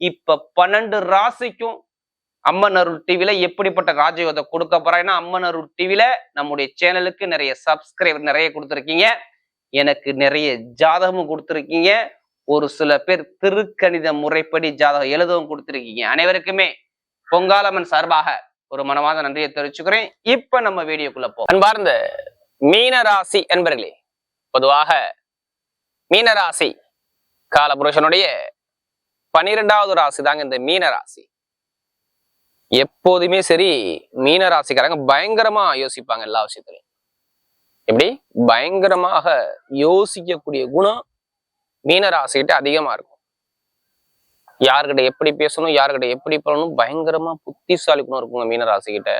இப்ப பன்னெண்டு ராசிக்கும் அம்மன் அருள் டிவில எப்படிப்பட்ட ராஜயோகத்தை கொடுக்க போறேன்னா அம்மன் அருள் டிவில நம்முடைய சேனலுக்கு நிறைய சப்ஸ்கிரைபர் நிறைய கொடுத்துருக்கீங்க. எனக்கு நிறைய ஜாதகமும் கொடுத்துருக்கீங்க. ஒரு சில பேர் திருக்கணித முறைப்படி ஜாதகம் எழுதவும் கொடுத்துருக்கீங்க. அனைவருக்குமே பொங்காலம்மன் சார்பாக ஒரு மனமாத நன்றியை தெரிவிச்சுக்கிறேன். இப்ப நம்ம வீடியோக்குள்ள போ அன்பார்ந்த மீனராசி என்பர்களே பொதுவாக மீனராசி காலபுருஷனுடைய பனிரெண்டாவது ராசி தாங்க இந்த மீனராசி எப்போதுமே சரி மீனராசிக்காரங்க பயங்கரமா யோசிப்பாங்க எல்லா விஷயத்திலையும். எப்படி? பயங்கரமாக யோசிக்கக்கூடிய குணம் மீனராசிகிட்ட அதிகமா இருக்கும். யாருக்கிட்ட எப்படி பேசணும் யாருக்கிட்ட எப்படி பண்ணணும் பயங்கரமா புத்திசாலி குணம் இருக்குங்க மீனராசிகிட்ட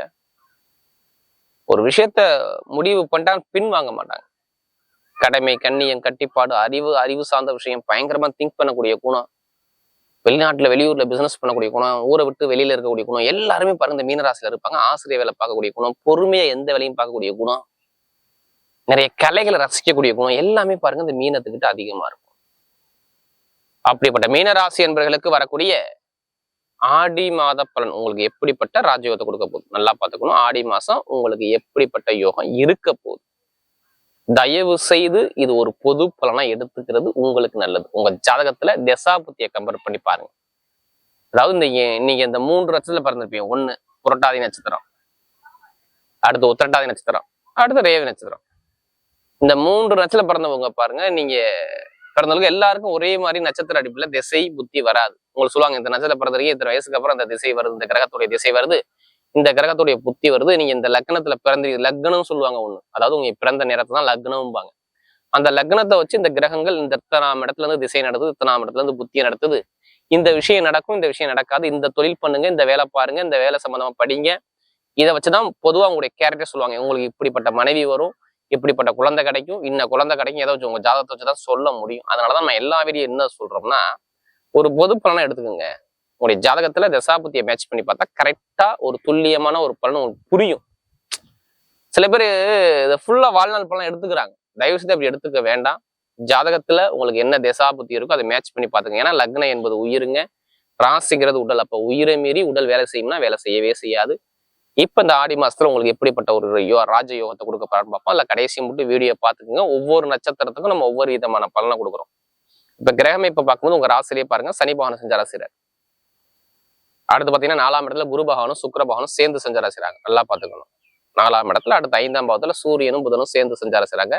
ஒரு விஷயத்த முடிவு பண்ணிட்டா பின் வாங்க மாட்டாங்க. கடமை கண்ணியம் கட்டிப்பாடு அறிவு அறிவு சார்ந்த விஷயம் பயங்கரமா திங்க் பண்ணக்கூடிய குணம். வெளிநாட்டுல வெளியூர்ல பிசினஸ் பண்ணக்கூடிய குணம் ஊரை விட்டு வெளியில இருக்கக்கூடிய குணம் எல்லாருமே பாருங்க இந்த மீனராசியில இருப்பாங்க. ஆசிரியர் வேலை பார்க்கக்கூடிய குணம் பொறுமையா எந்த வேலையும் பார்க்கக்கூடிய குணம் நிறைய கலைகளை ரசிக்கக்கூடிய குணம் எல்லாமே பாருங்க இந்த மீனத்துக்கிட்ட அதிகமா இருக்கும். அப்படிப்பட்ட மீனராசி என்பவர்களுக்கு வரக்கூடிய ஆடி மாத பலன் உங்களுக்கு எப்படிப்பட்ட ராஜயோகத்தை கொடுக்க போகுது? நல்லா பார்த்துக்கணும். ஆடி மாசம் உங்களுக்கு எப்படிப்பட்ட யோகம் இருக்க போகுது? தயவு செய்து இது ஒரு பொது பலனா எடுத்துக்கிறது உங்களுக்கு நல்லது. உங்க ஜாதகத்துல தசாபுத்தியை கம்பேர் பண்ணி பாருங்க. அதாவது இந்த நீங்க இந்த மூன்று நட்சத்திரத்துல பிறந்திருப்பீங்க. ஒண்ணு புரட்டாதி நட்சத்திரம். அடுத்து உத்திரட்டாதி நட்சத்திரம். அடுத்து ரேவி நட்சத்திரம். இந்த மூன்று நட்சத்திரம் பிறந்தவங்க பாருங்க நீங்க பிறந்தவங்க எல்லாருக்கும் ஒரே மாதிரி நட்சத்திர அடிப்புல திசை புத்தி வராது. உங்களுக்கு சொல்லுவாங்க இந்த நட்சத்திரம் பிறந்தவங்க இத்தனை வயசுக்கு அப்புறம் அந்த திசை வருது இந்த கிரகத்துடைய திசை வருது. இந்த கிரகத்துடைய புத்தி வருது. நீங்க இந்த லக்னத்துல பிறந்த லக்னம் சொல்லுவாங்க ஒண்ணு. அதாவது உங்க பிறந்த நேரத்தை தான் லக்னம்பாங்க. அந்த லக்னத்தை வச்சு இந்த கிரகங்கள் இந்த இத்தனாம் இடத்துல இருந்து திசை நடத்துது இத்தனாம் இடத்துல இருந்து புத்தியை நடத்துது. இந்த விஷயம் நடக்கும் இந்த விஷயம் நடக்காது. இந்த தொழில் பண்ணுங்க இந்த வேலை பாருங்க இந்த வேலை சம்பந்தமா படிங்க. இதை வச்சுதான் பொதுவா உங்களுடைய கேரக்டர் சொல்லுவாங்க. உங்களுக்கு இப்படிப்பட்ட மனைவி வரும் இப்படிப்பட்ட குழந்தை கிடைக்கும். இன்ன குழந்தை கிடைக்கும். ஏதோ வச்சு உங்க ஜாதகத்தை வச்சுதான் சொல்ல முடியும். அதனாலதான் நம்ம எல்லா வீடியும் என்ன சொல்றோம்னா ஒரு பொது பலனை எடுத்துக்கோங்க. உங்களுடைய ஜாதகத்துல தசாபுத்தியை மேட்ச் பண்ணி பார்த்தா கரெக்டா ஒரு துல்லியமான ஒரு பலன் உங்களுக்கு புரியும். சில பேர் இதை ஃபுல்லா வாழ்நாள் பலன் எடுத்துக்கிறாங்க. தயவு செய்து அப்படி எடுத்துக்க வேண்டாம். ஜாதகத்துல உங்களுக்கு என்ன தசாபுத்தி இருக்கோ அதை மேட்ச் பண்ணி பாத்துங்க ஏன்னா லக்னம் என்பது உயிருங்க. ராசிங்கிறது உடல். அப்ப உயிரை மீறி உடல் வேலை செய்யும்னா வேலை செய்யவே செய்யாது. இப்ப இந்த ஆடி மாசத்துல உங்களுக்கு எப்படிப்பட்ட ஒரு யோ ராஜ யோகத்தை கொடுக்க போறான்னு பார்ப்போம். இல்ல கடைசி மட்டும் வீடியோ பார்த்துக்குங்க. ஒவ்வொரு நட்சத்திரத்துக்கும் நம்ம ஒவ்வொரு விதமான பலனை கொடுக்குறோம். இப்ப கிரகம் இப்ப பார்க்கும்போது உங்க ராசிலேயே பாருங்க. சனி பகவான் செஞ்ச ராசிரியர் அடுத்து பாத்தீங்கன்னா நாலாம் இடத்துல குரு பகவானும் சுக்கர பகவானும் சேர்ந்து சஞ்சாரம் செய்கிறாங்க நல்லா பாத்துக்கணும் நாலாம் இடத்துல அடுத்து ஐந்தாம் பாவத்துல சூரியனும் புதனும் சேர்ந்து சஞ்சாரம் செய்கிறாங்க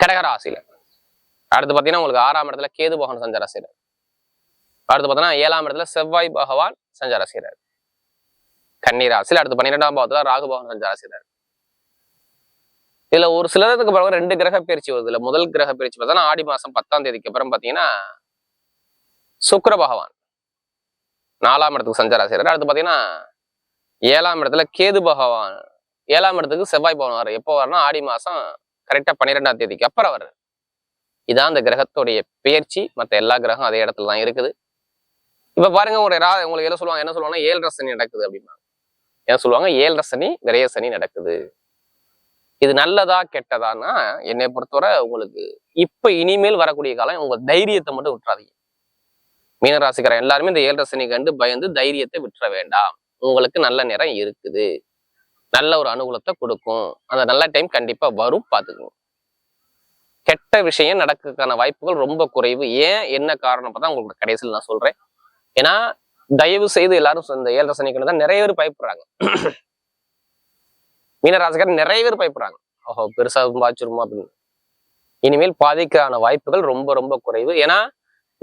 கடகராசியில. அடுத்து பாத்தீங்கன்னா உங்களுக்கு ஆறாம் இடத்துல கேது பகவான் சஞ்சாரம் செய்கிறார் அடுத்து பார்த்தீங்கன்னா ஏழாம் இடத்துல செவ்வாய் பகவான் சஞ்சாரம் செய்கிறார் கன்னிராசியில் அடுத்து பன்னிரெண்டாம் பாவத்துல ராகு பகவான் சஞ்சாரம் செய்கிறார் இதுல ஒரு சிலருக்கு பிறகு ரெண்டு கிரக பயிற்சி வருது. இல்ல முதல் கிரக பயிற்சி பார்த்தோன்னா ஆடி மாசம் பத்தாம் தேதிக்கு அப்புறம் பாத்தீங்கன்னா சுக்கர பகவான். நாலாம் இடத்துக்கு சஞ்சாரம் செய்றாரு. அடுத்து பாத்தீங்கன்னா ஏழாம் இடத்துல கேது பகவான். ஏழாம் இடத்துக்கு செவ்வாய் பவன் வர எப்போ வரனா ஆடி மாசம் கரெக்டா பன்னிரெண்டாம் தேதிக்கு அப்புறம் வர்றாரு. இதான் அந்த கிரகத்துடைய பெயர்ச்சி மற்ற எல்லா கிரகம் அதே இடத்துல தான் இருக்குது. இப்ப பாருங்க ஒரு ரா உங்களுக்கு என்ன சொல்லுவாங்க? என்ன சொல்லுவாங்கன்னா ஏழரை சனி நடக்குது அப்படின்னா என்ன சொல்லுவாங்க? ஏழரை சனி விரைய சனி நடக்குது. இது நல்லதா கெட்டதான்னா என்னை பொறுத்தவரை உங்களுக்கு இப்போ இனிமேல் வரக்கூடிய காலம் உங்கள் தைரியத்தை மட்டும் விட்டுறாதீங்க. மீனராசிக்காரன் எல்லாருமே இந்த ஏழரை சனி கண்டு பயந்து தைரியத்தை விட்டுற வேண்டாம். உங்களுக்கு நல்ல நேரம் இருக்குது. நல்ல ஒரு அனுகூலத்தை கொடுக்கும். அந்த நல்ல டைம் கண்டிப்பா வரும் பார்த்துக்கோங்க. கெட்ட விஷயம் நடக்கிறதுக்கான வாய்ப்புகள் ரொம்ப குறைவு. ஏன்? என்ன காரணம் பார்த்தா உங்களுக்கு கடைசியில் நான் சொல்றேன். ஏன்னா தயவு செய்து எல்லாரும் இந்த ஏழரை சனிக்கிழமை தான் நிறைய பேர் பயப்படுறாங்க. மீனராசிக்காரர் நிறைய பேர் பயப்படுறாங்க. ஓஹோ பெருசா பாய்ச்சிருமா அப்படின்னு. இனிமேல் பாதிக்கான வாய்ப்புகள் ரொம்ப ரொம்ப குறைவு. ஏன்னா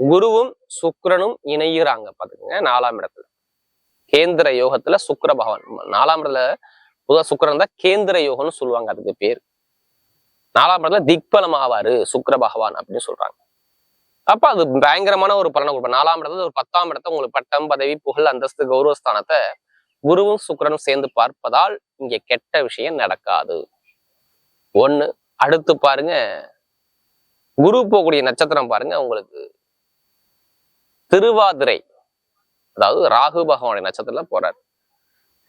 குருவும் சுக்கரனும் இணைகிறாங்க பாத்துக்கோங்க நாலாம் இடத்துல. கேந்திர யோகத்துல சுக்கர பகவான். நாலாம் இடத்துல பொதுவா சுக்கிரன் தான் கேந்திர யோகம்னு சொல்லுவாங்க அதுக்கு பேர். நாலாம் இடத்துல திக்பலம் ஆவாரு சுக்கிர பகவான் அப்படின்னு சொல்றாங்க. அப்ப அது பயங்கரமான ஒரு பலனை கொடுப்பார் நாலாம் இடத்துல ஒரு பத்தாம் இடத்த உங்களுக்கு பட்டம் பதவி புகழ் அந்தஸ்து கௌரவஸ்தானத்தை குருவும் சுக்கரனும் சேர்ந்து பார்ப்பதால் இங்க கெட்ட விஷயம் நடக்காது. ஒண்ணு அடுத்து பாருங்க குரு போகக்கூடிய நட்சத்திரம் பாருங்க உங்களுக்கு திருவாதிரை. அதாவது ராகு பகவானுடைய நட்சத்திரத்துல போறாரு.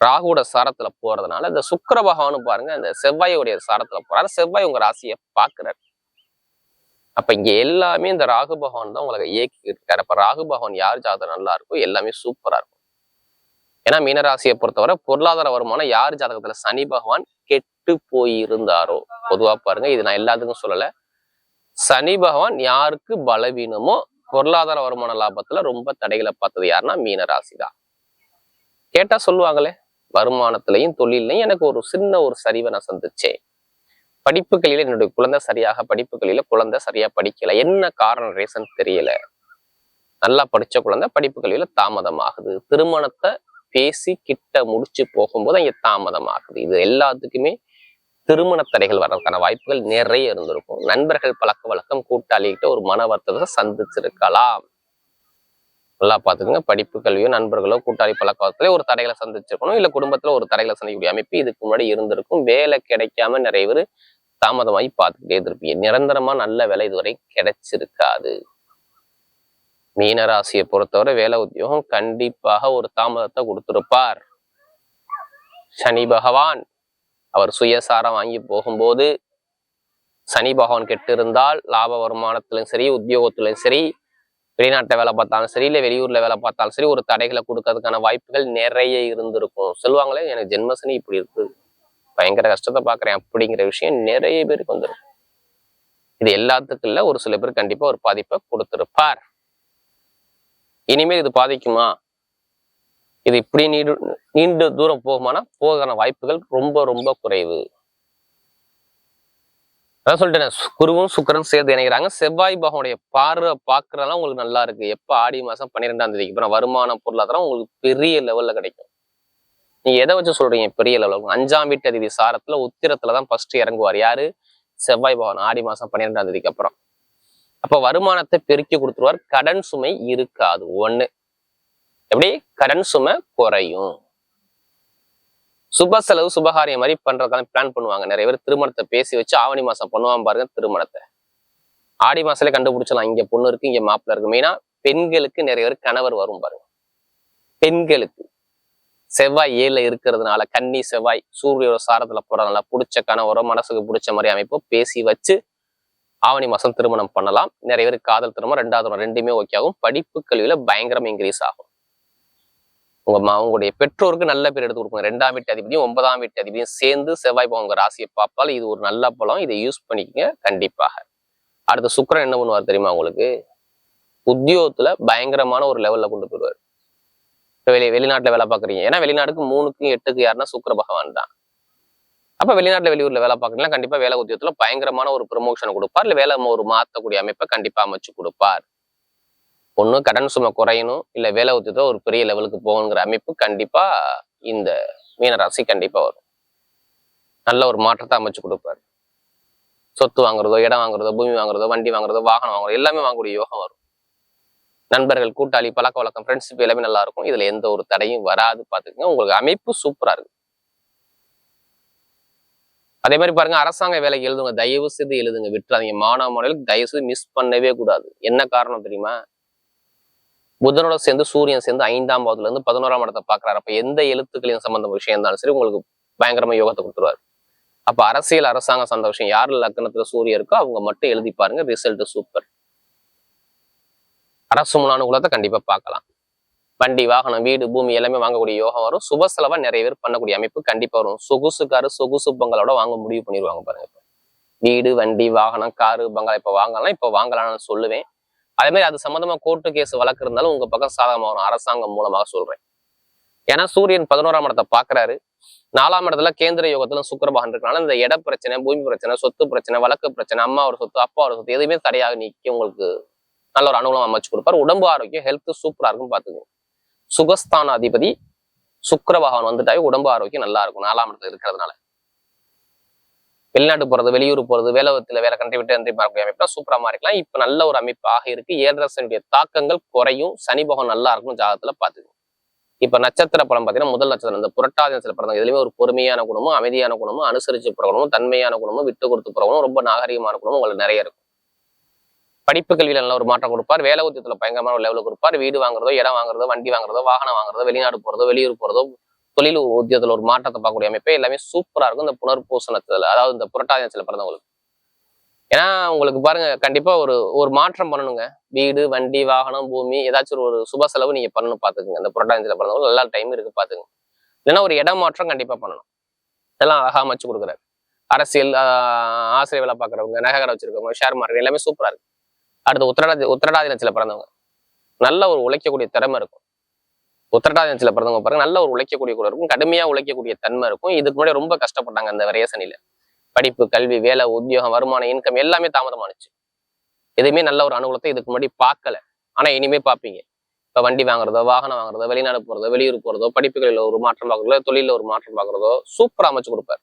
ராகுவோட சாரத்துல போறதுனால இந்த சுக்கர பகவானும் பாருங்க இந்த செவ்வாயுடைய சாரத்துல போறாரு. செவ்வாய் உங்க ராசியை பாக்குறாரு அப்ப இங்க எல்லாமே இந்த ராகு பகவான் தான் உங்களுக்கு இயக்கிட்டு இருக்காரு அப்ப ராகு பகவான் யார் ஜாதகம் நல்லா இருக்கோ எல்லாமே சூப்பரா இருக்கும். ஏன்னா மீனராசியை பொறுத்தவரை பொருளாதார வருமானம் யார் ஜாதகத்துல சனி பகவான் கெட்டு போயிருந்தாரோ? பொதுவா பாருங்க இது நான் எல்லாத்துக்கும் சொல்லல. சனி பகவான் யாருக்கு பலவீனமோ பொருளாதார வருமான லாபத்துல ரொம்ப தடைகளை பார்த்தது யாருன்னா மீனராசி தான் கேட்டா சொல்லுவாங்களே வருமானத்திலையும் தொழிலையும் எனக்கு ஒரு சின்ன ஒரு சரிவை நான் சந்திச்சேன் படிப்புகளில என்னுடைய குழந்தை சரியாக படிப்புகளில குழந்தை சரியா படிக்கல. என்ன காரணம் ரீசன் தெரியல. நல்லா படிச்ச குழந்தை படிப்புகளில தாமதமாகுது. திருமணத்தை பேசி கிட்ட முடிச்சு போகும்போது அங்க தாமதமாகுது. இது எல்லாத்துக்குமே திருமண தடைகள் வர்றதுக்கான வாய்ப்புகள் நிறைய இருந்திருக்கும். நண்பர்கள் பழக்க வழக்கம் கூட்டாளிகிட்ட ஒரு மன வருத்தத்தை சந்திச்சிருக்கலாம். நல்லா பார்த்துக்கோங்க. படிப்பு கல்வியோ நண்பர்களோ கூட்டாளி பழக்கத்திலே ஒரு தடைகளை சந்திச்சிருக்கணும். இல்ல குடும்பத்துல ஒரு தடைகளை சந்திக்கக்கூடிய அமைப்பு இதுக்கு முன்னாடி இருந்திருக்கும். வேலை கிடைக்காம நிறைய பேர் தாமதமாகி பார்த்துக்கிட்டே இருப்பீங்க நிரந்தரமா நல்ல வேலை இதுவரை கிடைச்சிருக்காது. மீனராசியை பொறுத்தவரை வேலை உத்தியோகம் கண்டிப்பாக ஒரு தாமதத்தை கொடுத்திருப்பார். சனி பகவான். அவர் சுயசாரம் வாங்கி போகும்போது சனி பகவான் கெட்டு இருந்தால் லாப வருமானத்திலும் சரி உத்தியோகத்திலும் சரி வெளிநாட்டில் வேலை பார்த்தாலும் சரி இல்லை வெளியூர்ல வேலை பார்த்தாலும் சரி ஒரு தடைகளை கொடுக்கறதுக்கான வாய்ப்புகள் நிறைய இருந்திருக்கும். சொல்லுவாங்களே எனக்கு ஜென்மசனி இப்படி இருக்கு. பயங்கர கஷ்டத்தை பாக்குறேன் அப்படிங்கிற விஷயம் நிறைய பேருக்கு வந்துருக்கும் இது எல்லாத்துக்கும் இல்ல ஒரு சில பேர் கண்டிப்பா ஒரு பாதிப்பை கொடுத்துருப்பார். இனிமேல் இது பாதிக்குமா? இது இப்படி நீண்டு நீண்ட தூரம் போகுமானா போகான வாய்ப்புகள் ரொம்ப ரொம்ப குறைவு. அதான் சொல்லிட்டேன் குருவும் சுக்கரன் சேர்ந்து இணைகிறாங்க. செவ்வாய் பகவானுடைய பார்வை பார்க்கறதெல்லாம் உங்களுக்கு நல்லா இருக்கு. எப்போ ஆடி மாசம் பன்னிரெண்டாம் தேதிக்கு அப்புறம் வருமான பொருளாதாரம் உங்களுக்கு பெரிய லெவல்ல கிடைக்கும். நீங்க எதை வச்சு சொல்றீங்க? பெரிய லெவலில் அஞ்சாம் வீட்டு அதிபதி சாரத்துல உத்திரத்துல தான் ஃபர்ஸ்ட் இறங்குவார். யாரு? செவ்வாய் பகவான் ஆடி மாசம் பன்னிரெண்டாம் தேதிக்கு அப்புறம். அப்ப வருமானத்தை பெருக்கி கொடுத்துருவார். கடன் சுமை இருக்காது. ஒண்ணு. எப்படி? கடன் சுமை குறையும். சுப செலவு சுபகாரியம் மாதிரி பண்றதுக்கான பிளான் பண்ணுவாங்க. நிறைய பேர் திருமணத்தை பேசி வச்சு ஆவணி மாசம் பண்ணுவாங்க பாருங்க திருமணத்தை. ஆடி மாசத்துல கண்டுபிடிச்சலாம் இங்க பொண்ணு இருக்கு இங்க மாப்பிள்ள இருக்கு. மெயினா பெண்களுக்கு நிறைய பேர் கணவர் வரும் பாருங்க. பெண்களுக்கு. செவ்வாய் ஏழுல இருக்கிறதுனால கன்னி செவ்வாய் சூரியோட சாரத்துல போறதுனால பிடிச்ச கணவரோ மனசுக்கு பிடிச்ச மாதிரி அமைப்போ பேசி வச்சு ஆவணி மாசம் திருமணம் பண்ணலாம். நிறைய பேர் காதல் திருமணம் ரெண்டாவது ரெண்டுமே ஓகே ஆகும். படிப்பு கல்வியில பயங்கரம் இன்க்ரீஸ் ஆகும். உங்க அவங்களுடைய பெற்றோருக்கு நல்ல பேர் எடுத்து கொடுக்கணும். ரெண்டாம் வீட்டு அதிபதியும் ஒன்பதாம் வீட்டு அதிபதியும் சேர்ந்து செவ்வாய் உங்க ராசியை பார்ப்பால் இது ஒரு நல்ல பழம் இதை யூஸ் பண்ணிக்கங்க. கண்டிப்பாக. அடுத்த சுக்கிரன் என்ன பண்ணுவார் தெரியுமா உங்களுக்கு? உத்தியோகத்துல பயங்கரமான ஒரு லெவல்ல கொண்டு போயிடுவார். இப்ப வெளி வெளிநாட்டுல வேலை பார்க்குறீங்க. ஏன்னா வெளிநாட்டுக்கு மூணுக்கும் எட்டுக்கு யாருன்னா சுக்கிர பகவான் தான். அப்ப வெளிநாட்டுல வெளியூர்ல வேலை பார்க்குறீங்கன்னா கண்டிப்பா வேலை உத்தியோகத்துல பயங்கரமான ஒரு ப்ரொமோஷனை கொடுப்பார். இல்ல வேலை ஒரு மாத்தக்கூடிய அமைப்பை கண்டிப்பா அமைச்சு கொடுப்பார். ஒண்ணு கடன் சுமை குறையணும் இல்ல வேலை உத்தியத்தோ ஒரு பெரிய லெவலுக்கு போகணுங்கிற அமைப்பு கண்டிப்பா இந்த மீனராசி கண்டிப்பா வரும். நல்ல ஒரு மாற்றத்தை அமைச்சு கொடுப்பாரு. சொத்து வாங்குறதோ இடம் வாங்குறதோ பூமி வாங்குறதோ வண்டி வாங்குறதோ வாகனம் வாங்குறதோ எல்லாமே வாங்கக்கூடிய யோகம் வரும். நண்பர்கள் கூட்டாளி பழக்க வழக்கம் ஃப்ரெண்ட்ஷிப் எல்லாமே நல்லா இருக்கும். இதுல எந்த ஒரு தடையும் வராது பாத்துக்கங்க உங்களுக்கு அமைப்பு சூப்பரா இருக்கு. அதே மாதிரி பாருங்க அரசாங்க வேலைக்கு எழுதுங்க. தயவு செய்து எழுதுங்க. விட்டுறாதீங்க. மாணவ மாணவர்களுக்கு தயவு செய்து மிஸ் பண்ணவே கூடாது. என்ன காரணம் தெரியுமா? புதனோட சேர்ந்து சூரியன் சேர்ந்து ஐந்தாம் பாவத்துல இருந்து பதினோராம் இடத்தை பாக்குறாரு அப்ப எந்த எழுத்துக்களையும் சம்பந்த விஷயம் இருந்தாலும் சரி உங்களுக்கு பயங்கரமா யோகத்தை கொடுத்துருவாரு. அப்ப அரசியல் அரசாங்கம் சார்ந்த விஷயம் யார் லக்கணத்துல சூரியன் இருக்கோ அவங்க மட்டும் எழுதி பாருங்க ரிசல்ட் சூப்பர் அரசு முன்னானுகூலத்தை கண்டிப்பா பார்க்கலாம். வண்டி வாகனம் வீடு பூமி எல்லாமே வாங்கக்கூடிய யோகம் வரும். சுப செலவா நிறைய பேர் பண்ணக்கூடிய அமைப்பு கண்டிப்பா வரும். சொகுசுக்காரு சொகுசு பங்களோட வாங்க முடிவு பண்ணிடுவாங்க பாருங்க. வீடு வண்டி வாகனம் காரு பங்களா இப்ப வாங்கலாம். இப்ப வாங்கலாம்னு சொல்லுவேன். அதே மாதிரி அது சம்பந்தமா கோர்ட்டு கேஸ் வழக்கு இருந்தாலும் உங்க பக்கம் சாதகமாக வரும் அரசாங்கம் மூலமாக சொல்றேன். ஏன்னா சூரியன் பதினோராம் இடத்தை பாக்குறாரு நாலாம் இடத்துல கேந்திர யோகத்துல சுக்கரபகன் இருக்கனால இந்த இட பிரச்சனை பூமி பிரச்சனை சொத்து பிரச்சனை வழக்கு பிரச்சனை அம்மாவோட சொத்து அப்பாவோட சொத்து எதுவுமே தடையாக நீக்கி உங்களுக்கு நல்ல ஒரு அனுகூலம் அமைச்சு கொடுப்பார். உடம்பு ஆரோக்கியம் ஹெல்த் சூப்பரா இருக்கும் பாத்துக்கோங்க சுகஸ்தான அதிபதி சுக்கிர பகவான் வந்துட்டாவே உடம்பு ஆரோக்கியம் நல்லா இருக்கும். நாலாம் இடத்துல இருக்கிறதுனால. வெளிநாட்டு போறது வெளியூர் போறது வேலவத்தில் வேலை கண்ட்ரி விட்டு கண்ட்ரி பார்க்கக்கூடிய அமைப்புலாம் சூப்பரா மாறிக்கலாம். இப்ப நல்ல ஒரு அமைப்பாக இருக்கு. ஏழரசனுடைய தாக்கங்கள் குறையும். சனி பகவான் நல்லா இருக்கும் ஜாதகத்துல பாத்துக்கோங்க இப்ப நட்சத்திர படம் பாத்தீங்கன்னா முதல் நட்சத்திரம் இந்த புரட்டாதி நட்சத்திர படம் இதுலயுமே ஒரு பொறுமையான குணமும் அமைதியான குணமும் அனுசரிச்சு புறகணும் தன்மையான குணமும் விட்டு கொடுத்து புறகணும் ரொம்ப நாகரிகமான குணமும் உங்களுக்கு நிறைய இருக்கும். படிப்பு கல்வியில நல்ல ஒரு மாற்றம் கொடுப்பார். வேலை உத்தியத்துல பயங்கரமான ஒரு லெவலுக்கு கொடுப்பார். வீடு வாங்குறதோ இடம் வாங்குறதோ வண்டி வாங்குறதோ வாகனம் வாங்குறதோ வெளிநாடு போறதோ வெளியூர் போறதோ தொழில் உத்தியத்துல ஒரு மாற்றத்தை பார்க்கக்கூடிய அமைப்பே எல்லாமே சூப்பரா இருக்கும். இந்த புனர்பூசணத்தில் அதாவது இந்த புரட்டாதி பிறந்தவங்களுக்கு. ஏன்னா உங்களுக்கு பாருங்க கண்டிப்பா ஒரு ஒரு மாற்றம் பண்ணணுங்க. வீடு வண்டி வாகனம் பூமி ஏதாச்சும் ஒரு சுப செலவு நீங்க பண்ணணும் பாத்துக்கங்க இந்த புரட்டாதியில பிறந்தவங்க எல்லா டைம் இருக்கு பாத்துங்க இல்லைன்னா ஒரு இடம் மாற்றம் கண்டிப்பா பண்ணணும். இதெல்லாம் அழகா அமைச்சு கொடுக்குறாரு. அரசியல் ஆஹ் ஆசிரியர் வேலை பார்க்குறவங்க நகை வச்சிருக்கவங்க ஷேர் மார்க்கெட் எல்லாமே சூப்பரா இருக்கு. அடுத்து உத்திரடாதி உத்திரடாதி நட்சத்திர பிறந்தவங்க. நல்ல ஒரு உழைக்கக்கூடிய திறமை இருக்கும். உத்திரடாதி நட்சத்திர பிறந்தவங்க பாருங்க நல்ல ஒரு உழைக்கக்கூடிய கூட இருக்கும் கடுமையா உழைக்கக்கூடிய தன்மை இருக்கும். இதுக்கு முன்னாடி ரொம்ப கஷ்டப்பட்டாங்க அந்த விரயசனில படிப்பு கல்வி வேலை உத்தியோகம் வருமானம் இன்கம் எல்லாமே தாமதமானுச்சு. எதுவுமே நல்ல ஒரு அனுகூலத்தை இதுக்கு முன்னாடி பார்க்கல. ஆனா இனிமே பார்ப்பீங்க. இப்ப வண்டி வாங்குறதோ வாகனம் வாங்குறதோ வெளிநாடு போறதோ வெளியூர் போறதோ படிப்புகளில் ஒரு மாற்றம் பார்க்கறதோ தொழில ஒரு மாற்றம் பார்க்கறதோ சூப்பரா அமைச்சு கொடுப்பாரு.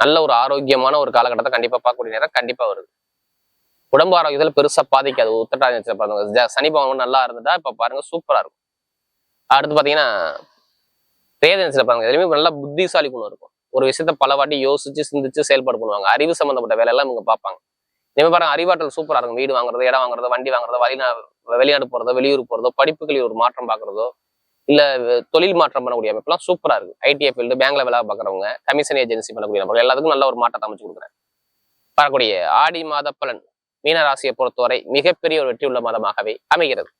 நல்ல ஒரு ஆரோக்கியமான ஒரு காலகட்டத்தை கண்டிப்பா பார்க்கக்கூடிய நேரம் கண்டிப்பா வருது. உடம்பு ஆரோக்கியத்துல பெருசா பாதிக்காது. உத்தட்டாதி பிறந்தவங்க. சனி பகவான் நல்லா இருந்துட்டா இப்ப பாருங்க சூப்பரா இருக்கும். அடுத்து பாத்தீங்கன்னா ரேத நட்சத்திரம் பாருங்க நல்லா புத்திசாலி குணம் இருக்கும். ஒரு விஷயத்த பல வாட்டி யோசிச்சு சிந்திச்சு செயல்பாடு பண்ணுவாங்க. அறிவு சம்பந்தப்பட்ட வேலை எல்லாம் இவங்க பார்ப்பாங்க. இனிமே பாருங்க அறிவாற்றல் சூப்பரா இருக்கும். வீடு வாங்குறது இடம் வாங்குறதோ வண்டி வாங்குறதோ வெளிநா வெளிநாடு போகிறதோ வெளியூர் போறதோ படிப்புகளில் ஒரு மாற்றம் பார்க்கறதோ இல்ல தொழில் மாற்றம் பண்ணக்கூடிய அமைப்புலாம் சூப்பரா இருக்கு. ஐடிஐ ஃபீல்டு பேங்க்ல வேலை பார்க்குறவங்க கமிஷன் ஏஜென்சி பண்ணக்கூடிய நபர்கள் எல்லாத்துக்கும் நல்ல ஒரு மாற்றத்தை அமைச்சு கொடுக்குறாரு. வரக்கூடிய ஆடி மாத பலன் மீனராசியை பொறுத்தவரை மிகப்பெரிய ஒரு வெற்றி உள்ள மாதமாகவே அமைகிறது.